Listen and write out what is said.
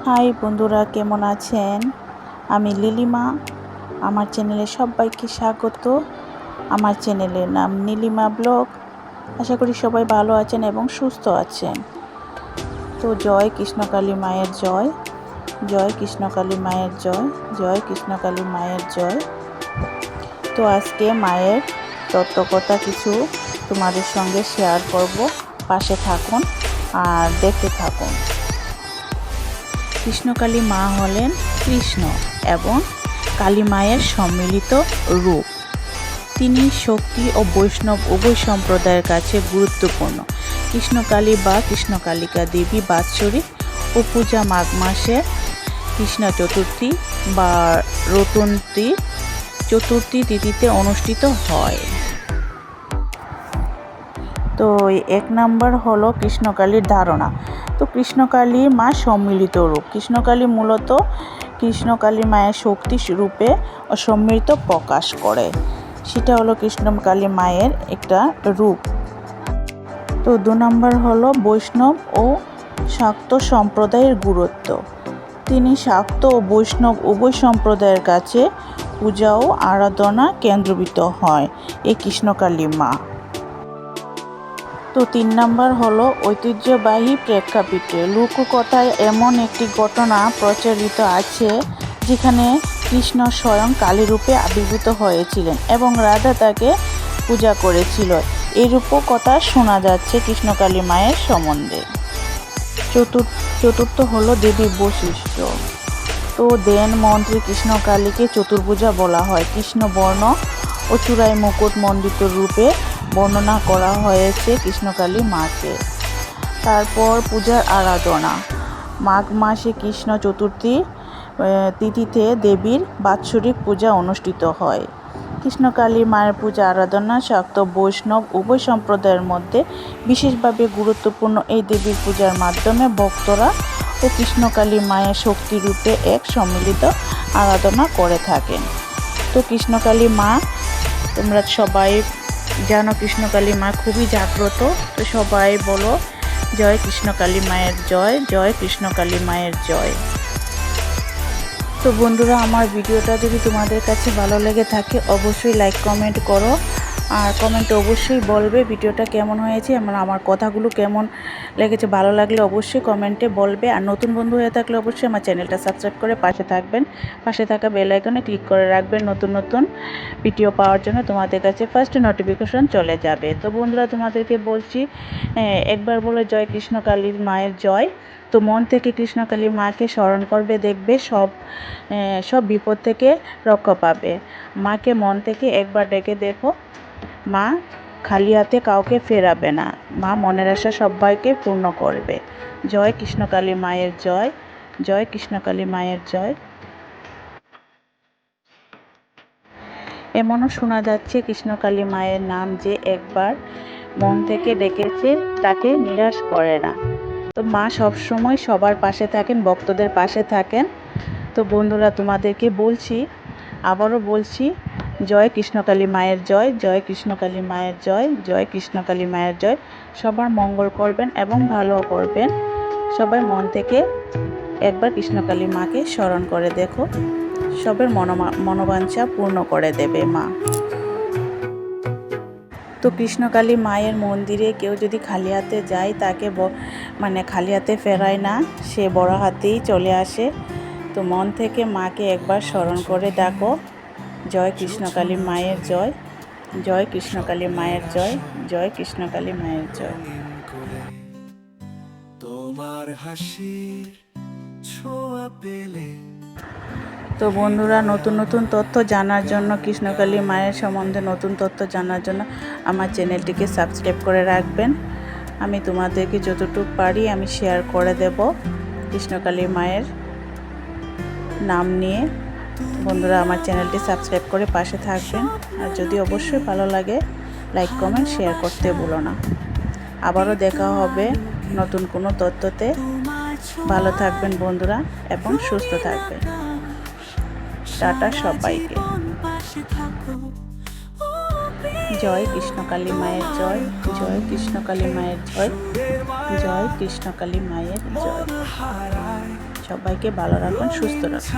High বন্ধুরা, কেমন আছেন? আমি লিলিমা আমার চ্যানেলে সবাইকে স্বাগত। আমার চ্যানেলের নাম নীলিমা ব্লগ। আশা করি সবাই ভালো আছেন এবং সুস্থ আছেন। তো জয় কৃষ্ণকালী মায়ের জয়। জয় কৃষ্ণকালী মায়ের জয়। জয় কৃষ্ণকালী মায়ের জয়। তো আজকে মায়ের তত্ত্বকথা কিছু তোমাদের সঙ্গে শেয়ার করব। পাশে থাকুন আর দেখতে থাকুন। কৃষ্ণকালী মা হলেন কৃষ্ণ এবং কালী মায়ের সম্মিলিত রূপ। তিনি শক্তি ও বৈষ্ণব উভয় সম্প্রদায়ের কাছে গুরুত্বপূর্ণ। কৃষ্ণকালী বা কৃষ্ণকালিকা দেবী বাৎসরিক ও পূজা মাঘ মাসে কৃষ্ণ চতুর্থী বা রতুন্তী চতুর্থী তিথিতে অনুষ্ঠিত হয়। তো এক নাম্বার হলো কৃষ্ণকালীর ধারণা। তো কৃষ্ণকালী মা সম্মিলিত রূপ। কৃষ্ণকালী মূলত কৃষ্ণকালী মায়ের শক্তি রূপে সম্মিলিত প্রকাশ করে। সেটা হলো কৃষ্ণকালী মায়ের একটা রূপ। তো দু নম্বর হলো বৈষ্ণব ও শাক্ত সম্প্রদায়ের গুরুত্ব। তিনি শাক্ত ও বৈষ্ণব উভয় সম্প্রদায়ের কাছে পূজা ও আরাধনা কেন্দ্রবিত হয়। এই কৃষ্ণকালী মা। তো তিন নাম্বার হলো ঐতিহ্যবাহী প্রেক্ষাপটে লোককথায় এমন একটি ঘটনা প্রচলিত আছে যেখানে কৃষ্ণ স্বয়ং কালীরূপে আবির্ভূত হয়েছিলেন এবং রাধা তাকে পূজা করেছিল। এরূপও কথা শোনা যাচ্ছে কৃষ্ণকালী মায়ের সম্বন্ধে। চতুর্থ চতুর্থ হলো দেবী বৈশিষ্ট্য তো দেন মন্ত্রী কৃষ্ণকালীকে চতুর্ভুজা বলা হয়। কৃষ্ণবর্ণ ও চূড়ায় মুকুট মণ্ডিত রূপে বর্ণনা করা হয়েছে কৃষ্ণকালী মাকে। তারপর পূজার আরাধনা। মাঘ মাসে কৃষ্ণ চতুর্থী তিথিতে দেবীর বাৎসরিক পূজা অনুষ্ঠিত হয়। কৃষ্ণকালী মায়ের পূজা আরাধনা শাক্ত, বৈষ্ণব, উভয় সম্প্রদায়ের মধ্যে বিশেষভাবে গুরুত্বপূর্ণ। এই দেবীর পূজার মাধ্যমে ভক্তরা ও কৃষ্ণকালী মায়ের শক্তিরূপে এক সম্মিলিত আরাধনা করে থাকেন। তো কৃষ্ণকালী মা তোমরা সবাই জানো কৃষ্ণকালী মা খুবই জাগ্রত। তো সবাই বলো, জয় কৃষ্ণকালী মায়ের জয় জয় কৃষ্ণকালী মায়ের জয়। তো বন্ধুরা, আমার ভিডিওটা যদি তোমাদের কাছে ভালো লেগে থাকে, অবশ্যই লাইক কমেন্ট করো। আর কমেন্টে অবশ্যই বলবে ভিডিওটা কেমন হয়েছে আমার আমার কথাগুলো কেমন লেগেছে, ভালো লাগলে অবশ্যই কমেন্টে বলবে। আর নতুন বন্ধু হয়ে থাকলে অবশ্যই আমার চ্যানেলটা সাবস্ক্রাইব করে পাশে থাকবেন। পাশে থাকা বেল আইকনে ক্লিক করে রাখবেন নতুন নতুন ভিডিও পাওয়ার জন্য। তোমাদের কাছে ফার্স্ট নোটিফিকেশন চলে যাবে। তো বন্ধুরা, তোমাদেরকে বলছি একবার বলে জয় কৃষ্ণ কালীর মায়ের জয়। তো মন থেকে কৃষ্ণকালী মাকে স্মরণ করবে, দেখবে সব সব বিপদ থেকে রক্ষা পাবে। মাকে মন থেকে একবার ডেকে দেখো, মা খালি হাতে কাউকে ফেরাবে না। মা মনের আশা সবাইকে পূর্ণ করবে। জয় কৃষ্ণকালী মায়ের জয় জয় কৃষ্ণকালী মায়ের জয়। এমনও শোনা যাচ্ছে কৃষ্ণকালী মায়ের নাম যে একবার মন থেকে ডেকেছে, তাকে নিরাশ করে না। তো মা সবসময় সবার পাশে থাকেন, ভক্তদের পাশে থাকেন। তো বন্ধুরা, তোমাদেরকে বলছি, আবারও বলছি, জয় কৃষ্ণকালী মায়ের জয় জয় কৃষ্ণকালী মায়ের জয় জয় কৃষ্ণকালী মায়ের জয়। সবার মঙ্গল করবেন এবং ভালো করবেন। সবাই মন থেকে একবার কৃষ্ণকালী মাকে স্মরণ করে দেখো। সবের মনোবাঞ্ছা পূর্ণ করে দেবে মা। তো কৃষ্ণকালী মায়ের মন্দিরে কেউ যদি খালি হাতে যায়, তাকে মানে খালি হাতে ফেরায় না। সে বড় হাতেই চলে আসে। তো মন থেকে মাকে একবার স্মরণ করে ডাকো। জয় কৃষ্ণকালী মায়ের জয়। জয় কৃষ্ণকালী মায়ের জয়। জয় কৃষ্ণকালী মায়ের জয়। তোমার হাসির ছোঁয়া পেলে তো বন্ধুরা, নতুন নতুন তথ্য জানার জন্য কৃষ্ণকালী মায়ের সম্বন্ধে নতুন তথ্য জানার জন্য আমার চ্যানেলটিকে সাবস্ক্রাইব করে রাখবেন। আমি তোমাদেরকে যতটুকু পারি আমি শেয়ার করে দেব কৃষ্ণকালী মায়ের নাম নিয়ে। বন্ধুরা, আমার চ্যানেলটি সাবস্ক্রাইব করে পাশে থাকবেন। আর যদি অবশ্যই ভালো লাগে লাইক কমেন্ট শেয়ার করতে ভুলো না। আবারও দেখা হবে নতুন কোনো তথ্যতে। ভালো থাকবেন বন্ধুরা এবং সুস্থ থাকবেন। টাটা সবাইকে। জয় কৃষ্ণকালী মায়ের জয় জয় কৃষ্ণকালী মায়ের জয় জয় কৃষ্ণকালী মায়ের জয়। সবাইকে ভালো রাখুন, সুস্থ রাখুন।